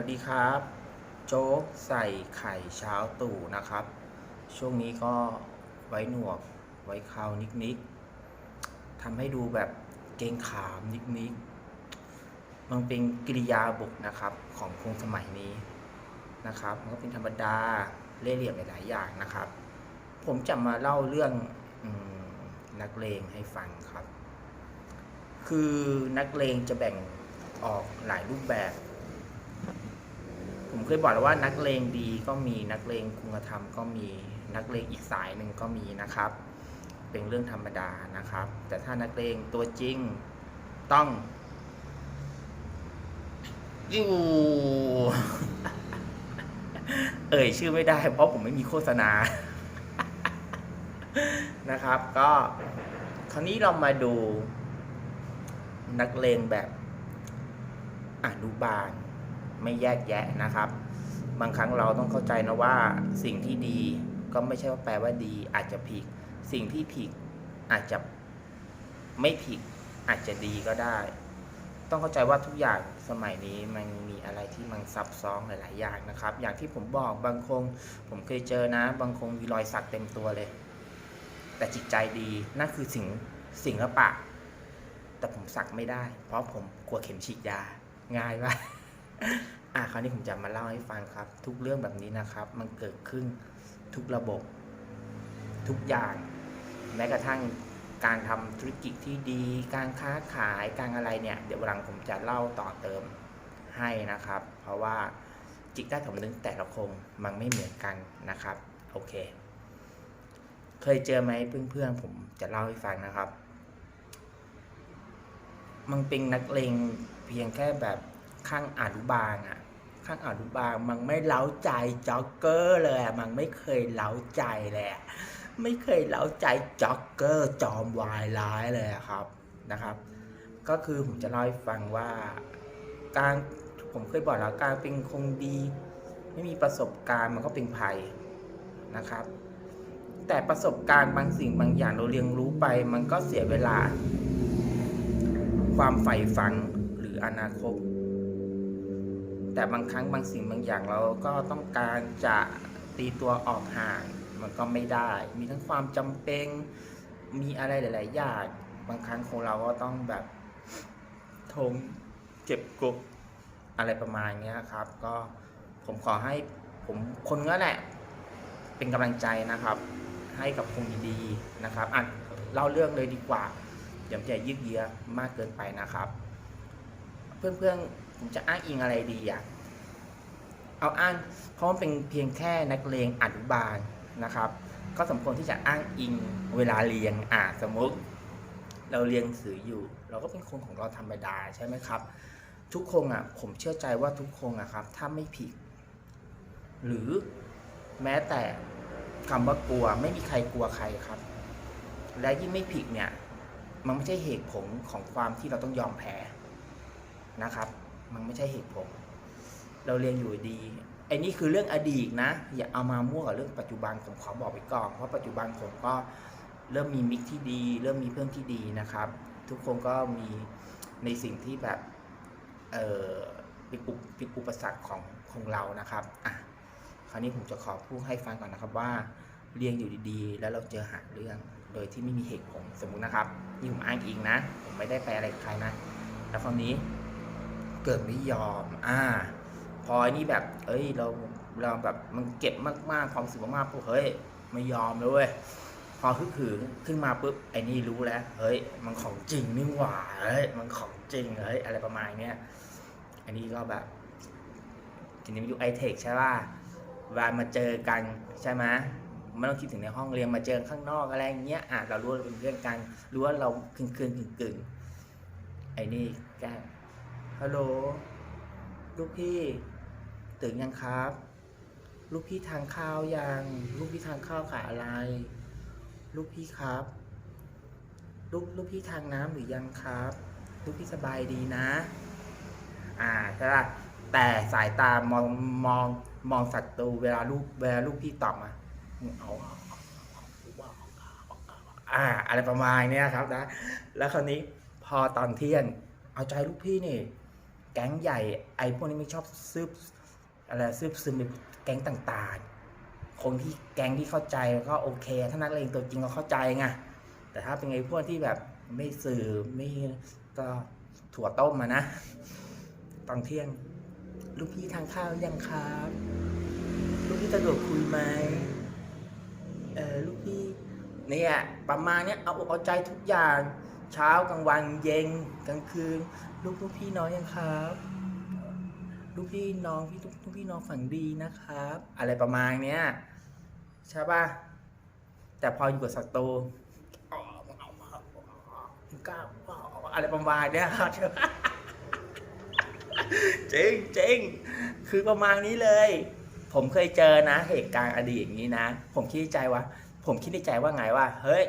วัสดีครับ โจ๊กใส่ไข่เช้าตู่นะครับ ช่วงนี้ก็ไว้หนวกไว้เคราวนิกๆทำให้ดูแบบเกงขามนิกๆมันเป็นกิริยาบุกนะครับของคนสมัยนี้นะครับ มันก็เป็นธรรมดาเล่ห์เหลี่ยมหลายๆอย่างนะครับ ผมจะมาเล่าเรื่องอนักเลงให้ฟังครับ คือนักเลงจะแบ่งออกหลายรูปแบบ ผมเคยบอกแล้วว่านักเลงดีก็มีนักเลงคุณธรรมก็มีนักเลงอีกสายหนึ่งก็มีนะครับ เป็นเรื่องธรรมดานะครับ แต่ถ้านักเลงตัวจริงต้องอยู่เอ่ยชื่อไม่ได้ เพราะผมไม่มีโฆษณานะครับ ก็คราวนี้เรามาดูนักเลงแบบอนุบาล ไม่แยกแยะนะครับ บางครั้งเราต้องเข้าใจนะว่าสิ่งที่ดีก็ไม่ใช่ว่าแปลว่าดี อาจจะผิด สิ่งที่ผิดอาจจะไม่ผิดอาจจะดีก็ได้ ต้องเข้าใจว่าทุกอย่างสมัยนี้มันมีอะไรที่มันซับซ้อนหลาย ๆ อย่างนะครับ อย่างที่ผมบอกบางคงผมเคยเจอนะ บางคงมีรอยสักเต็มตัวเลย แต่จิตใจดีนั่นคือสิ่งศิลปะ แต่ผมสักไม่ได้ เพราะผมกลัวเข็มฉีดยาง่ายมาก อะคราวนี้ผมจะมาเล่าให้ฟังครับ ทุกเรื่องแบบนี้นะครับ มันเกิดขึ้นทุกระบบ ทุกอย่าง แม้กระทั่งการทำธุรกิจที่ดี การค้าขายการอะไรเนี่ย เดี๋ยววันหลังผมจะเล่าต่อเติมให้นะครับ เพราะว่าจิตใต้สำนึกแต่ละคงมันไม่เหมือนกันนะครับ โอเค เคยเจอไหมเพื่อนๆผมจะเล่าให้ฟังนะครับ มันเป็นนักเลงเพียงแค่แบบ ข้างอนุบาลอะข้างอนุบาลมันไม่เล้าใจจ็อกเกอร์เลยมันไม่เคยเล้าใจเลยอะไม่เคยเล้าใจจ็อกเกอร์จอมวายร้ายเลยครับนะครับ ก็คือผมจะเล่าให้ฟังว่าการผมเคยบอกแล้วการเป็นคงดี ไม่มีประสบการณ์มันก็เป็นภัยนะครับ แต่ประสบการณ์บางสิ่งบางอย่างเราเรียนรู้ไปมันก็เสียเวลา ความใฝ่ฝันหรืออนาคต แต่บางครั้งบางสิ่งบางอย่างเราก็ต้องการจะตีตัวออกห่างมันก็ไม่ได้ มีทั้งความจำเป็นมีอะไรหลาย ๆ อย่างบางครั้งของเราก็ต้องแบบทงเจ็บกบอะไรประมาณนี้ครับ ก็ผมขอให้ผมคนก็แหละ เป็นกำลังใจนะครับ ให้กับคนดีๆนะครับอะเล่าเรื่องเลยดีกว่าเดี๋ยวมันจยืดเยื้อมากเกินไปนะครับ เพื่อนๆ ผมจะอ้างอิงอะไรดีอะเอาอ้างเพราะมันเป็นเพียงแค่นักเลงอนุบาลนะครับ ก็สมควรที่จะอ้างอิงเวลาเรียนอ่าสมมติ เราเรียนหนังสืออยู่ เราก็เป็นคนของเราธรรมดาใช่ไหมครับ ทุกคนอะผมเชื่อใจว่าทุกคนอะครับ ถ้าไม่ผิด หรือแม้แต่คำว่ากลัวไม่มีใครกลัวใครครับ และยิ่งไม่ผิดเนี่ย มันไม่ใช่เหตุผลของความที่เราต้องยอมแพ้นะครับ มันไม่ใช่เหตุผล เราเรียนอยู่ดีไอ้นี่คือเรื่องอดีตนะ อย่าเอามามั่วกับเรื่องปัจจุบันผมขอบอกไว้ก่อนเพราะปัจจุบันผมก็เริ่มมีมิตรที่ดี เริ่มมีเพื่อนที่ดีนะครับ ทุกคนก็มีในสิ่งที่แบบเออเป็นอุปเป็นอุปสรรคของของเรานะครับอะคราวนี้ผมจะขอพูดให้ฟังก่อนนะครับว่าเรียนอยู่ดีๆ แล้วเราเจอหาเรื่องโดยที่ไม่มีเหตุผลสมมุตินะครับนี่ผมอ้างอิงนะ ผมไม่ได้ไปอะไรใครนะ แล้วคราวนี้ เกิดไม่ยอม อ่า พอไอ้นี่แบบ เอ้ย เรา เราแบบมันเก็บมากๆ ความสึกมากๆปุ๊บเฮ้ย ไม่ยอมเลยเว้ย พอคือขืนขึ้นมาปุ๊บ ไอ้นี่รู้แล้ว เฮ้ย มันของจริงนี่หว่า เฮ้ย มันของจริง เฮ้ย อะไรประมาณเนี้ย อันนี้ก็แบบทีนี้มันอยู่ไอเทคใช่ป่ะวามาเจอกันใช่ไหมไม่ต้องคิดถึงในห้องเรียนมาเจอข้างนอกอะไรอย่างเงี้ยอะเรารู้ว่าเป็นเพื่อนกันรู้ว่าเราคืนคืนกึ่งกึ่งๆไอ้นี่แกล้ง ฮัลโหล ลูกพี่ตื่นยังครับ ลูกพี่ทานข้าวยัง ลูกพี่ทานข้าวขาอะไร ลูกพี่ครับ ลูกลูกพี่ทานน้ำหรือยังครับ ลูกพี่สบายดีนะ อ่าใช่ป่ะแต่สายตามองมองมองศัตรูเวลาลูกเวลาลูกพี่ตอบมาเอาอ่า อะไรประมาณเนี้ยครับนะ แล้วคราวนี้พอตอนเที่ยง เอาใจลูกพี่นี่ แก๊งใหญ่ไอ้พวกนี้ไม่ชอบซึบอะไรซึบซึมในแก๊งต่างๆ คนที่แก๊งที่เข้าใจก็โอเค ถ้านักเลงตัวจริงก็เข้าใจไงแต่ถ้าเป็นไอ้พวกที่แบบไม่สื่อไม่ก็ถั่วต้มมานะตอนเที่ยง ลูกพี่ทานข้าวยังครับ ลูกพี่สะดวกคุยไหมเออลูกพี่เนี่ยประมาณเนี้ยเอาอกเอาใจทุกอย่าง เช้ากลางวันเย็นกลางคืน ลูกลูกพี่น้องยังครับ ลูกพี่น้องพี่ลูกลูกพี่น้องฝันดีนะครับ อะไรประมาณเนี้ยใช่ป่ะแต่พออยู่กับศัตรูกล้าอะไรประมาณเนี้ยครับจริงจริงคือประมาณนี้เลย ผมเคยเจอนะเหตุการณ์อดีตอย่างนี้นะ ผมคิดในใจว่า ผมคิดในใจว่าไงว่า เฮ้ย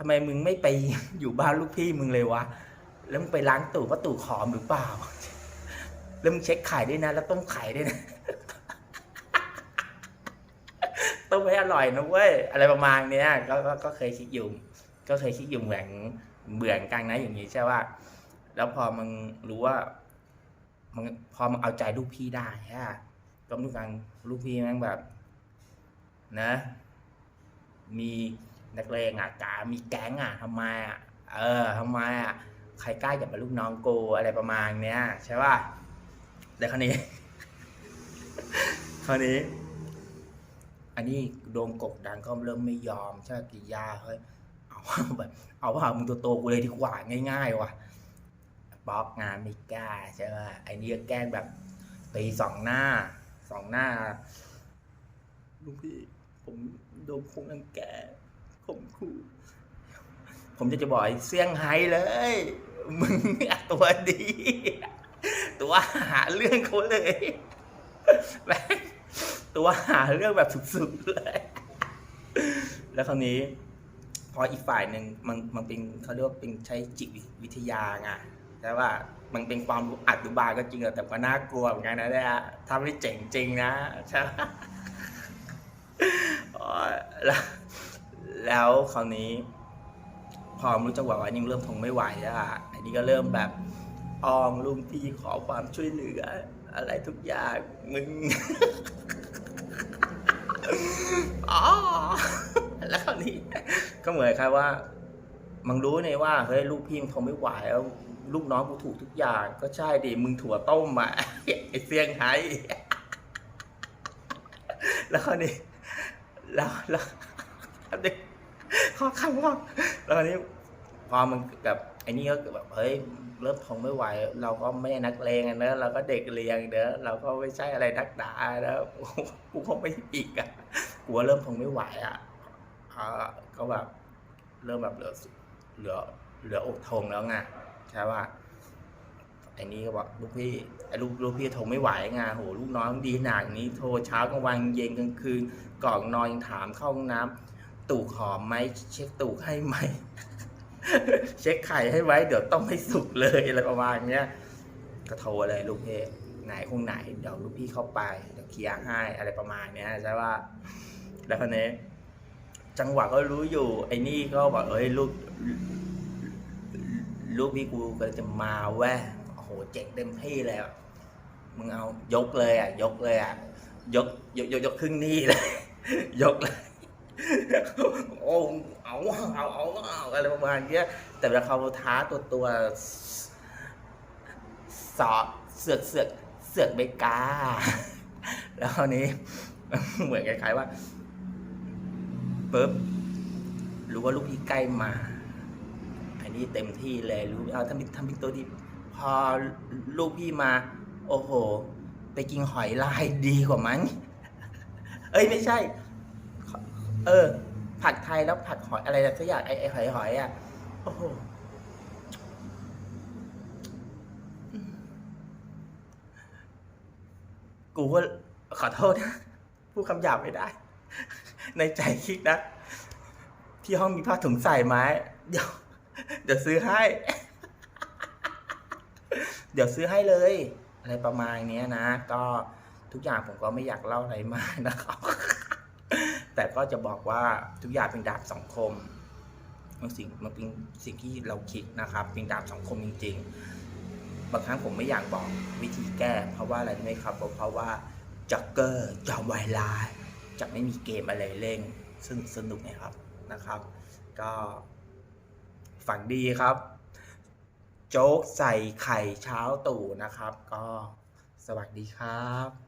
ทำไมมึงไม่ไปอยู่บ้านลูกพี่มึงเลยวะ แล้วมึงไปล้างตู่ว่าตู่ขอมหรือเปล่า แล้วมึงเช็คไข่ด้วยนะ แล้วต้มไข่ด้วยนะต้มให้อร่อยนะเว้ย อะไรประมาณเนี้ยก็ก็ก็เคยคิดอยู่ ก็เคยคิดอยู่เหมือนเหมือกันนะอย่างนี้ใช่ป่ะแล้วพอมึงรู้ว่ามึงพอมึงเอาใจลูกพี่ได้ฮะก็ดูกันลูกพี่แม่งแบบ นะ มี นักเลงอะกามีแก๊งอะทำไมอะเออทำไมอะใครกล้าอย่ามาลูกน้องกูอะไรประมาณเนี้ยใช่ป่ะแต่คราวนี้ คราวนี้ อันนี้โดนกดดันก็เริ่มไม่ยอมใช่ปะกิริยาเฮ้ยเอาแบบเอาว่ามึงตัวโตกูเลยดีกว่าง่ายๆว่ะบล็อกงานไม่กล้าใช่ป่ะไอ้นี่ก็แกล้งแบบตีสองหน้าสองหน้าลูกพี่ผมโดนคงรังแก ผมคู่ผมจะจะบอกไอ้เซี่ยงไฮ้เลย มึงตัวดี ตัวหาเรื่องเขาเลยแม่งตัวหาเรื่องแบบสุดๆเลย แล้วคราวนี้ พออีกฝ่ายหนึ่งมันมันเป็นเขาเรียกว่าเป็นใช้จิตวิทยาไงแต่ว่ามันเป็นความอัดบาก็จริงแต่ก็น่ากลัวเหมือนกันนะเนี่ยทำได้เจ๋งจริงนะใช่ปะอ๋อแล้ว แล้วคราวนี้ พอรู้จังหวะว่านี่เริ่มทนไม่ไหวแล้วอะอ้นี่ก็เริ่มแบบอองลุงพี่ขอความช่วยเหลือ อะไรทุกอย่างมึงอ๋อแล้วคราวนี้ ก็เหมือนครับว่ามึงรู้เนี่ยว่าเฮ้ยลูกพี่มึงทนไม่ไหวแล้วลูกน้องกูถูกทุกอย่าง ก็ใช่ดิมึงถั่วต้มอะไอ้เซี่ยงไฮ้แล้วคราวนี้แล้วแล้วแล้วเด็ก ข้อข้างว่าแล้วคราวนี้พอมันแบบไอ้นี่ก็แบบเฮ้ยเริ่มทนไม่ไหว เราก็ไม่ใช่นักเลงอะเนอะเราก็เด็กเรียนเนอเราก็ไม่ใช่อะไรนักด่าแล้วกูคงไม่อีกอะกูว่าเริ่มทนไม่ไหวอะอ่าก็แบบเริ่มแบบเหลือเหลือเหลืออกทงแล้วไงใช่ป่ะไอ้นี่ก็บอกลูกพี่ไอ้ลูกลูกพี่ทนไม่ไหวไงโหลูกน้องดีขนาดนี้โทรเช้ากลางวันเย็นกลางคืนก่อนนอนยังถามเข้าห้องน้ำ ตูกหอมไหมเช็คตูกให้ไหม เช็คไข่ให้ไว้ เดี๋ยวต้องให้สุกเลยอะไรประมาณเนี้ยก็โทรเลยลูกพี่ไหนคงไหนเดี๋ยวลูกพี่เข้าไปเดี๋ยวเคลียร์ให้อะไรประมาณเนี้ยใช่ป่ะแล้วคนนี้จังหวะก็รู้อยู่ ไอ้นี่ก็บอกเอ้ยลูกลูกพี่กูก็จะมาแว่โอ้โหเจ๋งเต็มที่เลยมึงเอายกเลยอะ ยกเลยอะยกยกยกยกครึ่งนี่เลย ยกเลย โอ้เอาเอาเอาเอาอะไรประมาณเนี้ยแต่เวลาเขาท้าตัวตัวสอบเสือกเสือกเสือกไม่กา แล้วคราวนี้เหมือนคล้ายๆว่าปุ๊บรู้ว่าลูกพี่ใกล้มาอันนี้เต็มที่เลยรู้เอาทำเป็นทำเป็นตัวดีพอลูกพี่มา โอ้โห ไปกินหอยลายดีกว่ามั้ง เอ้ยไม่ใช่ เออ ผัดไทยแล้วผัดหอยอะไรสักอย่างไอ้ไอ้หอยหอยอะโอ้โหกูก็ขอโทษนะพูดคำหยาบไม่ได้ ในใจคิดนะ ที่ห้องมีผ้าถุงใส่ไหมเดี๋ยว เดี๋ยวซื้อให้ เดี๋ยวซื้อให้เลย อะไรประมาณนี้นะ ก็ทุกอย่างผมก็ไม่อยากเล่าอะไรมากนะครับ แต่ก็จะบอกว่าทุกอย่างเป็นดาบสังคมมันสิ่งมันเป็นสิ่งที่เราคิดนะครับ เป็นดาบสังคมจริง ๆ บางครั้งผมไม่อยากบอกวิธีแก้ เพราะว่าอะไรไหมครับเพราะว่าจ็อกเกอร์จอมวายร้ายจะไม่มีเกมอะไรเล่น ซึ่งสนุกนะครับนะครับ ก็ฝันดีครับ โจ๊กใส่ไข่เช้าตู่นะครับ ก็สวัสดีครับ